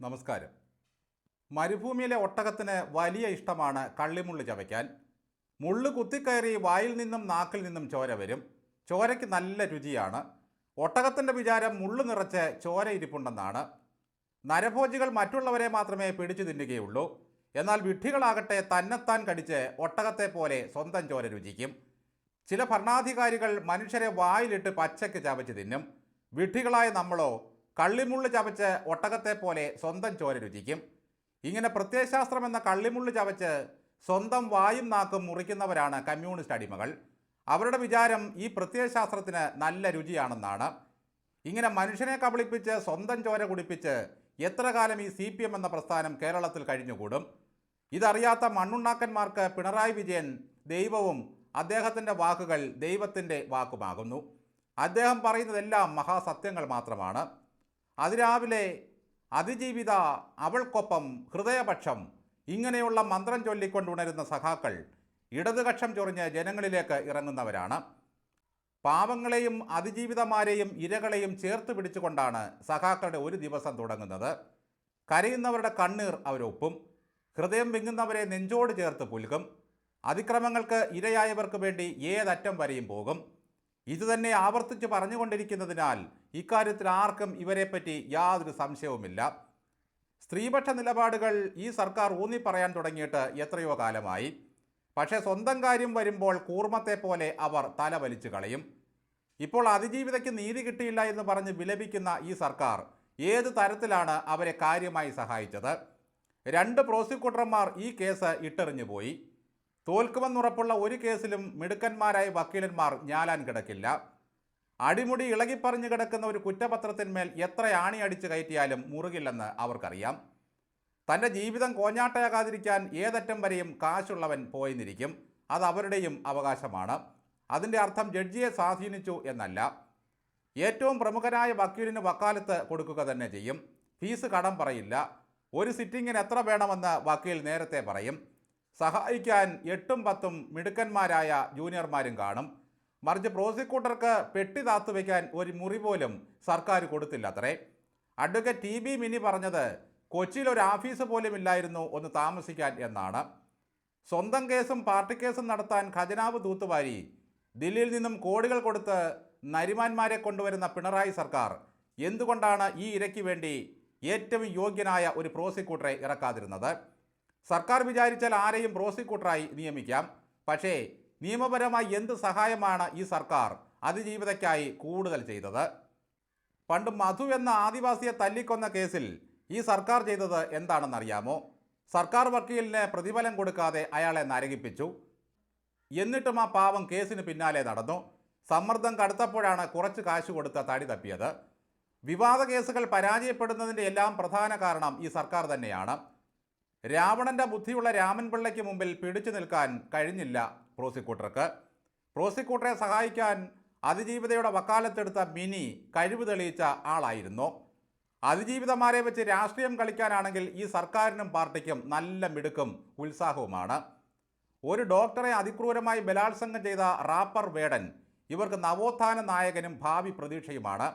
നമസ്കാരം. മരുഭൂമിയിലെ ഒട്ടകത്തിന് വലിയ ഇഷ്ടമാണ് കള്ളിമുള്ള് ചവയ്ക്കാൻ. മുള്ളു കുത്തിക്കയറി വായിൽ നിന്നും നാക്കിൽ നിന്നും ചോര വരും. ചോരയ്ക്ക് നല്ല രുചിയാണ്. ഒട്ടകത്തിന്റെ വിചാരം മുള്ളു നിറച്ച് ചോര ഇരിപ്പുണ്ടെന്നാണ്. നരഭോജികൾ മറ്റുള്ളവരെ മാത്രമേ പിടിച്ചു തിന്നുകയുള്ളൂ. എന്നാൽ വിഡ്ഢികളാകട്ടെ തന്നെത്താൻ കടിച്ച് ഒട്ടകത്തെ പോലെ സ്വന്തം ചോര രുചിക്കും. ചില ഭരണാധികാരികൾ മനുഷ്യരെ വായിലിട്ട് പച്ചയ്ക്ക് ചവച്ച് തിന്നും. വിഡ്ഢികളായ നമ്മളോ കള്ളിമുള്ള് ചവച്ച് ഒട്ടകത്തെ പോലെ സ്വന്തം ചോര രുചിക്കും. ഇങ്ങനെ പ്രത്യയശാസ്ത്രം എന്ന കള്ളിമുള്ള് ചവച്ച് സ്വന്തം വായും നാക്കും മുറിക്കുന്നവരാണ് കമ്മ്യൂണിസ്റ്റ് അടിമകൾ. അവരുടെ വിചാരം ഈ പ്രത്യയശാസ്ത്രത്തിന് നല്ല രുചിയാണെന്നാണ്. ഇങ്ങനെ മനുഷ്യനെ കബളിപ്പിച്ച് സ്വന്തം ചോര കുടിപ്പിച്ച് എത്ര കാലം ഈ സി പി എം എന്ന പ്രസ്ഥാനം കേരളത്തിൽ കഴിഞ്ഞുകൂടും? ഇതറിയാത്ത മണ്ണുണ്ണാക്കന്മാർക്ക് പിണറായി വിജയൻ ദൈവവും അദ്ദേഹത്തിന്റെ വാക്കുകൾ ദൈവത്തിന്റെ വാക്കുമാകുന്നു. അദ്ദേഹം പറയുന്നതെല്ലാം മഹാസത്യങ്ങൾ മാത്രമാണ്. അതിരാവിലെ അതിജീവിത അവൾക്കൊപ്പം ഹൃദയപക്ഷം. ഇങ്ങനെയുള്ള മന്ത്രം ചൊല്ലിക്കൊണ്ടുണരുന്ന സഖാക്കൾ ഇടതുകക്ഷം ചൊറിഞ്ഞ് ജനങ്ങളിലേക്ക് ഇറങ്ങുന്നവരാണ്. പാവങ്ങളെയും അതിജീവിതമാരെയും ഇരകളെയും ചേർത്ത് പിടിച്ചുകൊണ്ടാണ് സഖാക്കളുടെ ഒരു ദിവസം തുടങ്ങുന്നത്. കരയുന്നവരുടെ കണ്ണീർ അവരൊപ്പും ഹൃദയം വിങ്ങുന്നവരെ നെഞ്ചോട് ചേർത്ത് പുൽകും. അതിക്രമങ്ങൾക്ക് ഇരയായവർക്ക് വേണ്ടി ഏതറ്റം വരെയും പോകും. ഇതുതന്നെ ആവർത്തിച്ച് പറഞ്ഞുകൊണ്ടിരിക്കുന്നതിനാൽ ഇക്കാര്യത്തിൽ ആർക്കും ഇവരെപ്പറ്റി യാതൊരു സംശയവുമില്ല. സ്ത്രീപക്ഷ നിലപാടുകൾ ഈ സർക്കാർ ഊന്നിപ്പറയാൻ തുടങ്ങിയിട്ട് എത്രയോ കാലമായി. പക്ഷേ സ്വന്തം കാര്യം വരുമ്പോൾ കൂർമ്മത്തെ പോലെ അവർ തല വലിച്ചു കളയും. ഇപ്പോൾ അതിജീവിതയ്ക്ക് നീതി കിട്ടിയില്ല എന്ന് പറഞ്ഞ് വിലപിക്കുന്ന ഈ സർക്കാർ ഏത് തരത്തിലാണ് അവരെ കാര്യമായി സഹായിച്ചത്? രണ്ട് പ്രോസിക്യൂട്ടർമാർ ഈ കേസ് ഇട്ടെറിഞ്ഞു പോയി. തോൽക്കുമെന്നുറപ്പുള്ള ഒരു കേസിലും മിടുക്കന്മാരായ വക്കീലന്മാർ ഞാലാൻ കിടക്കില്ല. അടിമുടി ഇളകിപ്പറഞ്ഞു കിടക്കുന്ന ഒരു കുറ്റപത്രത്തിന്മേൽ എത്ര ആണി അടിച്ചു കയറ്റിയാലും മുറുകില്ലെന്ന് അവർക്കറിയാം. തന്റെ ജീവിതം കോഞ്ഞാട്ടയാകാതിരിക്കാൻ ഏതറ്റം വരെയും കാശുള്ളവൻ പോയിന്നിരിക്കും. അത് അവരുടെയും അവകാശമാണ്. അതിന്റെ അർത്ഥം ജഡ്ജിയെ സ്വാധീനിച്ചു എന്നല്ല. ഏറ്റവും പ്രമുഖനായ വക്കീലിന് വക്കാലത്ത് കൊടുക്കുക തന്നെ ചെയ്യും. ഫീസ് കടം പറയില്ല. ഒരു സിറ്റിങ്ങിന് എത്ര വേണമെന്ന് വക്കീൽ നേരത്തെ പറയും. സഹായിക്കാൻ എട്ടും പത്തും മിടുക്കന്മാരായ ജൂനിയർമാരും കാണും. മറിച്ച് പ്രോസിക്യൂട്ടർക്ക് പെട്ടി താത്തു വയ്ക്കാൻ ഒരു മുറി പോലും സർക്കാർ കൊടുത്തില്ല അത്രേ അഡ്വക്കേറ്റ് ടി ബി മിനി പറഞ്ഞത് കൊച്ചിയിൽ ഒരു ഓഫീസ് പോലും ഇല്ലായിരുന്നു ഒന്ന് താമസിക്കാൻ എന്നാണ്. സ്വന്തം കേസും പാർട്ടി കേസും നടത്താൻ ഖജനാവ് തൂത്തുവാരി ദില്ലിയിൽ നിന്നും കോടികൾ കൊടുത്ത് നരിമാന്മാരെ കൊണ്ടുവരുന്ന പിണറായി സർക്കാർ എന്തുകൊണ്ടാണ് ഈ ഇരയ്ക്ക് വേണ്ടി ഏറ്റവും യോഗ്യനായ ഒരു പ്രോസിക്യൂട്ടറെ ഇറക്കാതിരുന്നത്? സർക്കാർ വിചാരിച്ചാൽ ആരെയും പ്രോസിക്യൂട്ടറായി നിയമിക്കാം. പക്ഷേ നിയമപരമായി എന്ത് സഹായമാണ് ഈ സർക്കാർ അതിജീവിതയ്ക്കായി കൂടുതൽ ചെയ്തത്? പണ്ട് മധു എന്ന ആദിവാസിയെ തല്ലിക്കൊന്ന കേസിൽ ഈ സർക്കാർ ചെയ്തത് എന്താണെന്നറിയാമോ? സർക്കാർ വക്കീലിന് പ്രതിഫലം കൊടുക്കാതെ അയാളെ നരകിപ്പിച്ചു. എന്നിട്ടും ആ പാവം കേസിന് പിന്നാലെ നടന്നു. സമ്മർദ്ദം കടുത്തപ്പോഴാണ് കുറച്ച് കാശ് കൊടുത്ത തടി തപ്പിയത്. വിവാദ കേസുകൾ പരാജയപ്പെടുന്നതിന്റെ എല്ലാം പ്രധാന കാരണം ഈ സർക്കാർ തന്നെയാണ്. രാവണന്റെ ബുദ്ധിയുള്ള രാമൻപിള്ളയ്ക്ക് മുമ്പിൽ പിടിച്ചു നിൽക്കാൻ കഴിഞ്ഞില്ല പ്രോസിക്യൂട്ടർക്ക്. പ്രോസിക്യൂട്ടറെ സഹായിക്കാൻ അതിജീവിതയുടെ വക്കാലത്തെടുത്ത മിനി കഴിവ് തെളിയിച്ച ആളായിരുന്നു. അതിജീവിതമാരെ വെച്ച് രാഷ്ട്രീയം കളിക്കാനാണെങ്കിൽ ഈ സർക്കാരിനും പാർട്ടിക്കും നല്ല മിടുക്കും ഉത്സാഹവുമാണ്. ഒരു ഡോക്ടറെ അതിക്രൂരമായി ബലാത്സംഗം ചെയ്ത റാപ്പർ വേടൻ ഇവർക്ക് നവോത്ഥാന നായകനും ഭാവി പ്രതീക്ഷയുമാണ്.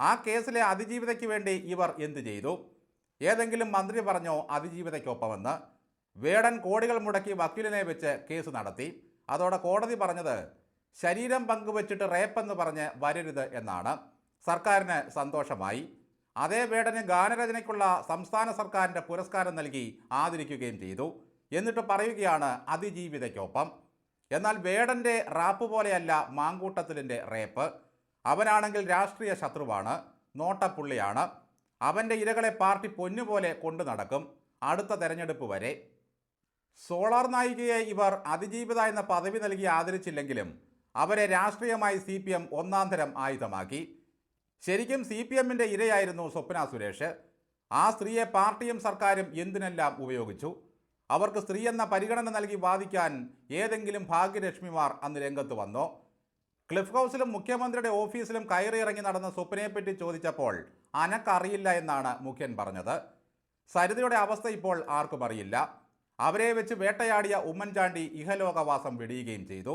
ആ കേസിലെ അതിജീവിതയ്ക്ക് വേണ്ടി ഇവർ എന്തു ചെയ്തു? ഏതെങ്കിലും മന്ത്രി പറഞ്ഞോ അതിജീവിതയ്ക്കൊപ്പമെന്ന് വേടൻ കോടികൾ മുടക്കി വക്കീലിനെ വെച്ച് കേസ് നടത്തി. അതോടെ കോടതി പറഞ്ഞത് ശരീരം പങ്കുവച്ചിട്ട് റേപ്പെന്ന് പറഞ്ഞ് വരരുത് എന്നാണ്. സർക്കാരിന് സന്തോഷമായി. അതേ വേടന് ഗാനരചനയ്ക്കുള്ള സംസ്ഥാന സർക്കാരിന്റെ പുരസ്കാരം നൽകി ആദരിക്കുകയും ചെയ്തു. എന്നിട്ട് പറയുകയാണ് അതിജീവിതയ്ക്കൊപ്പം. എന്നാൽ വേടന്റെ റാപ്പ് പോലെയല്ല മാങ്കൂട്ടത്തിലിന്റെ റേപ്പ്. അവനാണെങ്കിൽ രാഷ്ട്രീയ ശത്രുവാണ് നോട്ടപ്പുള്ളിയാണ്. അവന്റെ ഇരകളെ പാർട്ടി പൊന്നുപോലെ കൊണ്ടു നടക്കും. അടുത്ത തെരഞ്ഞെടുപ്പ് വരെ. സോളാർ നായികയെ ഇവർ അതിജീവിത എന്ന പദവി നൽകി ആദരിച്ചില്ലെങ്കിലും അവരെ രാഷ്ട്രീയമായി സി പി എം ഒന്നാം തരം ആയുധമാക്കി. ശരിക്കും സി പി എമ്മിന്റെ ഇരയായിരുന്നു സ്വപ്ന സുരേഷ്. ആ സ്ത്രീയെ പാർട്ടിയും സർക്കാരും എന്തിനെല്ലാം ഉപയോഗിച്ചു? അവർക്ക് സ്ത്രീ എന്ന പരിഗണന നൽകി വാദിക്കാൻ ഏതെങ്കിലും ഭാഗ്യലക്ഷ്മിമാർ അന്ന് രംഗത്ത് വന്നോ? ക്ലിഫ് ഹൗസിലും മുഖ്യമന്ത്രിയുടെ ഓഫീസിലും കയറിയിറങ്ങി നടന്ന സ്വപ്നയെപ്പറ്റി ചോദിച്ചപ്പോൾ അനക്കറിയില്ല എന്നാണ് മുഖ്യൻ പറഞ്ഞത്. സരിതയുടെ അവസ്ഥ ഇപ്പോൾ ആർക്കും അറിയില്ല. അവരെ വെച്ച് വേട്ടയാടിയ ഉമ്മൻചാണ്ടി ഇഹലോകവാസം വെടിയുകയും ചെയ്തു.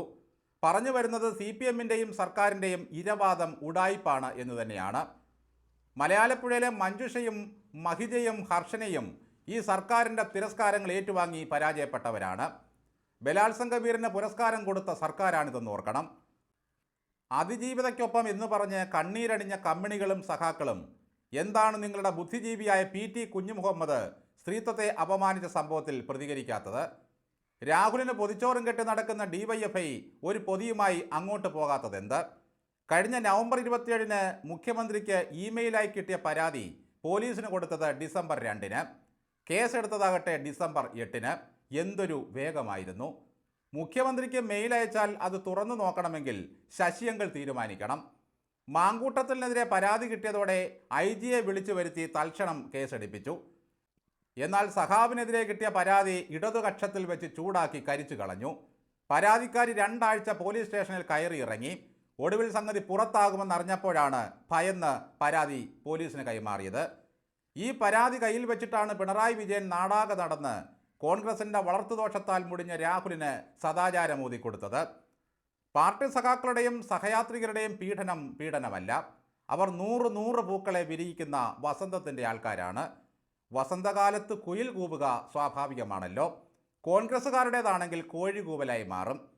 പറഞ്ഞു വരുന്നത് സി പി എമ്മിന്റെയും സർക്കാരിന്റെയും ഇരവാദം ഉടായിപ്പാണ് എന്ന് തന്നെയാണ്. മലയാളപ്പുഴയിലെ മഞ്ജുഷയും മഹിജയും ഹർഷനയും ഈ സർക്കാരിന്റെ തിരസ്കാരങ്ങൾ ഏറ്റുവാങ്ങി പരാജയപ്പെട്ടവരാണ്. ബലാത്സംഗ വീരന് പുരസ്കാരം കൊടുത്ത സർക്കാരാണിതെന്ന് ഓർക്കണം. അതിജീവിതയ്ക്കൊപ്പം എന്ന് പറഞ്ഞ് കണ്ണീരണിഞ്ഞ കമ്മിണികളും സഖാക്കളും എന്താണ് നിങ്ങളുടെ ബുദ്ധിജീവിയായ പി ടി കുഞ്ഞുമുഹമ്മദ് സ്ത്രീത്വത്തെ അപമാനിച്ച സംഭവത്തിൽ പ്രതികരിക്കാത്തത്? രാഹുലിന് പൊതിച്ചോറും കെട്ടി നടക്കുന്ന ഡിവൈഎഫ്ഐ ഒരു പൊതിയുമായി അങ്ങോട്ട് പോകാത്തതെന്ത്? കഴിഞ്ഞ നവംബർ ഇരുപത്തിയേഴിന് മുഖ്യമന്ത്രിക്ക് ഇമെയിലായി കിട്ടിയ പരാതി പോലീസിന് കൊടുത്തത് ഡിസംബർ രണ്ടിന്. കേസെടുത്തതാകട്ടെ ഡിസംബർ എട്ടിന്. എന്തൊരു വേഗമായിരുന്നു. മുഖ്യമന്ത്രിക്ക് മെയിൽ അയച്ചാൽ അത് തുറന്നു നോക്കണമെങ്കിൽ ശശിയങ്കൾ തീരുമാനിക്കണം. മാങ്കൂട്ടത്തിനെതിരെ പരാതി കിട്ടിയതോടെ ഐ ജിയെ വിളിച്ചു വരുത്തി തൽക്ഷണം കേസെടുപ്പിച്ചു. എന്നാൽ സഹാബിനെതിരെ കിട്ടിയ പരാതി ഇടതുകക്ഷത്തിൽ വെച്ച് ചൂടാക്കി കരിച്ചു കളഞ്ഞു. പരാതിക്കാരി രണ്ടാഴ്ച പോലീസ് സ്റ്റേഷനിൽ കയറി ഇറങ്ങി. ഒടുവിൽ സംഗതി പുറത്താകുമെന്നറിഞ്ഞപ്പോഴാണ് ഭയന്ന് പരാതി പോലീസിന് കൈമാറിയത്. ഈ പരാതി കയ്യിൽ വെച്ചിട്ടാണ് പിണറായി വിജയൻ നാടാകെ നടന്ന് കോൺഗ്രസിന്റെ വളർത്തുദോഷത്താൽ മുടിഞ്ഞ രാഹുലിന് സദാചാരം ഊതിക്കൊടുത്തത് പാർട്ടി സഖാക്കളുടെയും സഹയാത്രികരുടെയും പീഡനം പീഡനമല്ല. അവർ നൂറ് നൂറ് പൂക്കളെ വിരിയിക്കുന്ന വസന്തത്തിന്റെ ആൾക്കാരാണ്. വസന്തകാലത്ത് കുയിൽ കൂവുക സ്വാഭാവികമാണല്ലോ. കോൺഗ്രസ്സുകാരുടേതാണെങ്കിൽ കോഴി കൂവലായി മാറും.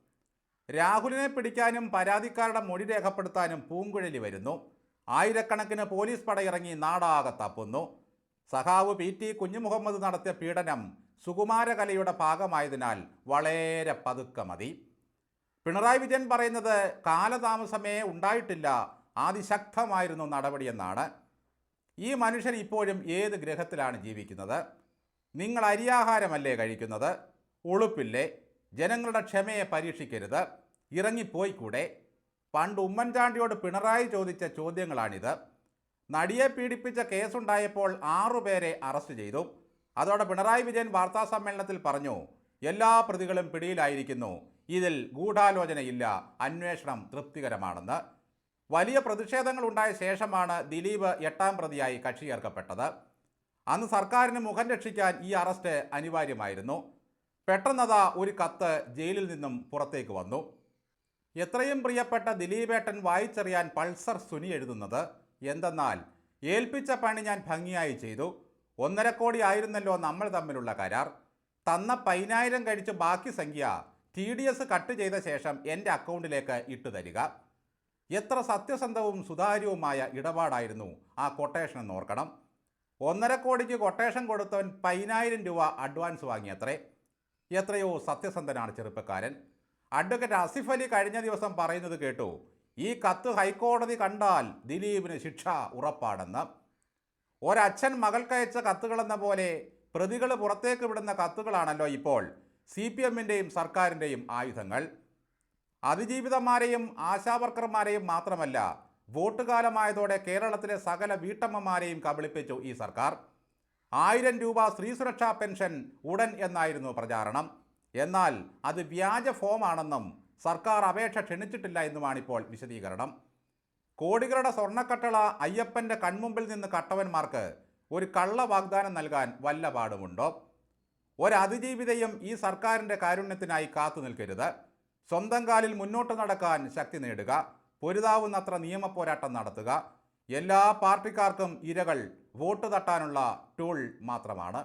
രാഹുലിനെ പിടിക്കാനും പരാതിക്കാരുടെ മൊഴി രേഖപ്പെടുത്താനും പൂങ്കുഴലി വരുന്നു. ആയിരക്കണക്കിന് പോലീസ് പടയിറങ്ങി നാടാകെ തപ്പുന്നു. സഖാവ് പി ടി കുഞ്ഞുമുഹമ്മദ് നടത്തിയ പീഡനം സുകുമാരകലയുടെ ഭാഗമായതിനാൽ വളരെ പതുക്കെ മതി പിണറായി വിജയൻ പറയുന്നത് കാലതാമസമേ ഉണ്ടായിട്ടില്ല അതിശക്തമായിരുന്നു നടപടിയെന്നാണ് ഈ മനുഷ്യൻ ഇപ്പോഴും ഏത് ഗ്രഹത്തിലാണ് ജീവിക്കുന്നത്? നിങ്ങൾ അരിയാഹാരമല്ലേ കഴിക്കുന്നത്? ഉളുപ്പില്ലേ? ജനങ്ങളുടെ ക്ഷമയെ പരീക്ഷിക്കരുത്. ഇറങ്ങിപ്പോയിക്കൂടെ? പണ്ട് ഉമ്മൻചാണ്ടിയോട് പിണറായി ചോദിച്ച ചോദ്യങ്ങളാണിത്. നടിയെ പീഡിപ്പിച്ച കേസുണ്ടായപ്പോൾ ആറുപേരെ അറസ്റ്റ് ചെയ്തു. അതോടെ പിണറായി വിജയൻ വാർത്താ സമ്മേളനത്തിൽ പറഞ്ഞു എല്ലാ പ്രതികളും പിടിയിലായിരിക്കുന്നു. ഇതിൽ ഗൂഢാലോചനയില്ല. അന്വേഷണം തൃപ്തികരമാണെന്ന്. വലിയ പ്രതിഷേധങ്ങൾ ഉണ്ടായ ശേഷമാണ് ദിലീപ് എട്ടാം പ്രതിയായി കക്ഷി ചേർക്കപ്പെട്ടത് അന്ന് സർക്കാരിന് മുഖം രക്ഷിക്കാൻ ഈ അറസ്റ്റ് അനിവാര്യമായിരുന്നു. പെട്ടെന്നതാ ഒരു കത്ത് ജയിലിൽ നിന്നും പുറത്തേക്ക് വന്നു. എത്രയും പ്രിയപ്പെട്ട ദിലീപേട്ടൻ വായിച്ചറിയാൻ പൾസർ സുനി എഴുതുന്നത് എന്തെന്നാൽ ഏൽപ്പിച്ച പണി ഞാൻ ഭംഗിയായി ചെയ്തു. ഒന്നര കോടി ആയിരുന്നല്ലോ നമ്മൾ തമ്മിലുള്ള കരാർ. തന്ന പതിനായിരം കഴിച്ച് ബാക്കി സംഖ്യ ടി ഡി എസ് കട്ട് ചെയ്ത ശേഷം എന്റെ അക്കൗണ്ടിലേക്ക് ഇട്ടു തരിക. എത്ര സത്യസന്ധവും സുതാര്യവുമായ ഇടപാടായിരുന്നു ആ കൊട്ടേഷൻ എന്ന് ഓർക്കണം. ഒന്നര കോടിക്ക് കൊട്ടേഷൻ കൊടുത്തവൻ പതിനായിരം രൂപ അഡ്വാൻസ് വാങ്ങിയത്രേ. എത്രയോ സത്യസന്ധനാണ് ചെറുപ്പക്കാരൻ. അഡ്വക്കേറ്റ് അസിഫ് അലി കഴിഞ്ഞ ദിവസം പറയുന്നത് കേട്ടു ഈ കത്ത് ഹൈക്കോടതി കണ്ടാൽ ദിലീപിന് ശിക്ഷ ഉറപ്പാണെന്ന്. ഒരച്ഛൻ മകൾക്കയച്ച കത്തുകളെന്ന പോലെ പ്രതികൾ പുറത്തേക്ക് വിടുന്ന കത്തുകളാണല്ലോ ഇപ്പോൾ സി പി എമ്മിന്റെയും സർക്കാരിന്റെയും ആയുധങ്ങൾ. അതിജീവിതന്മാരെയും ആശാവർക്കർമാരെയും മാത്രമല്ല വോട്ടുകാലമായതോടെ കേരളത്തിലെ സകല വീട്ടമ്മമാരെയും കബളിപ്പിച്ചു ഈ സർക്കാർ. ആയിരം രൂപ സ്ത്രീ സുരക്ഷാ പെൻഷൻ ഉടൻ എന്നായിരുന്നു പ്രചാരണം. എന്നാൽ അത് വ്യാജ ഫോമാണെന്നും സർക്കാർ അപേക്ഷ ക്ഷണിച്ചിട്ടില്ല എന്നുമാണിപ്പോൾ വിശദീകരണം. കോടികളുടെ സ്വർണക്കട്ടള അയ്യപ്പന്റെ കൺമുമ്പിൽ നിന്ന് കട്ടവന്മാർക്ക് ഒരു കള്ള വാഗ്ദാനം നൽകാൻ വല്ല പാടുമുണ്ടോ? ഒരതിജീവിതയും ഈ സർക്കാരിന്റെ കാരുണ്യത്തിനായി കാത്തു നിൽക്കരുത്. സ്വന്തം കാലിൽ മുന്നോട്ട് നടക്കാൻ ശക്തി നേടുക. പൊരുതാവുന്നത്ര നിയമപോരാട്ടം നടത്തുക. എല്ലാ പാർട്ടിക്കാർക്കും ഇരകൾ വോട്ട് തട്ടാനുള്ള ടൂൾ മാത്രമാണ്.